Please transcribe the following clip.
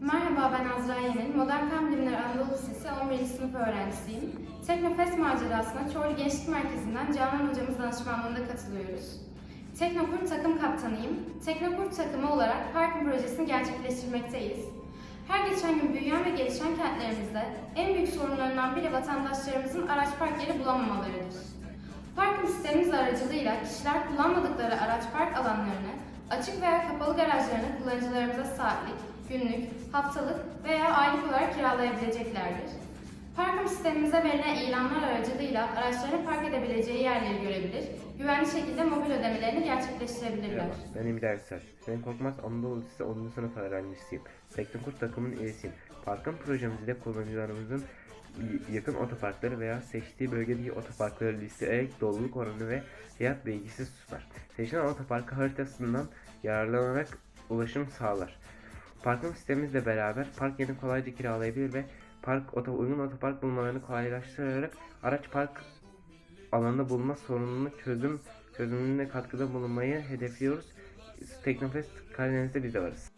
Merhaba ben Azra Yemin. Modern Fen Bilimleri Anadolu Lisesi 11. sınıf öğrencisiyim. Teknofest macerasına Çorlu Gençlik Merkezi'nden Canan hocamız danışmanlığında katılıyoruz. Teknokurt takım kaptanıyım. Teknokurt takımı olarak parkın projesini gerçekleştirmekteyiz. Her geçen gün büyüyen ve gelişen kentlerimizde en büyük sorunlarından biri vatandaşlarımızın araç park yeri bulamamalarıdır. Parkın sistemimiz aracılığıyla kişiler kullanmadıkları araç park alanlarını açık veya kapalı garajlarını kullanıcılarımıza saatlik, günlük, haftalık veya aylık olarak kiralayabileceklerdir. Parkın sistemimize verilen ilanlar aracılığıyla araçlarını park edebileceği yerleri görebilir, güvenli şekilde mobil ödemelerini gerçekleştirebilirler. Merhaba, ben Emir Ersel. Hüseyin Korkmaz Anadolu Lisesi 10. sınıf öğrencisiyim. Teknokurt takımının üyesiyim. Parkın projemizde kullanıcılarımızın yakın otoparkları veya seçtiği bölgedeki otoparkları listeleyerek doluluk oranı ve fiyat bilgisi sunar. Seçilen otoparkı haritasından yararlanarak ulaşım sağlar. Parkın sistemimizle beraber park yerini kolayca kiralayabilir ve park oto, uygun otopark bulmalarını kolaylaştırarak araç park alanda bulunma sorununu çözüm çözümüne katkıda bulunmayı hedefliyoruz. Teknofest Karadeniz'de biz de varız.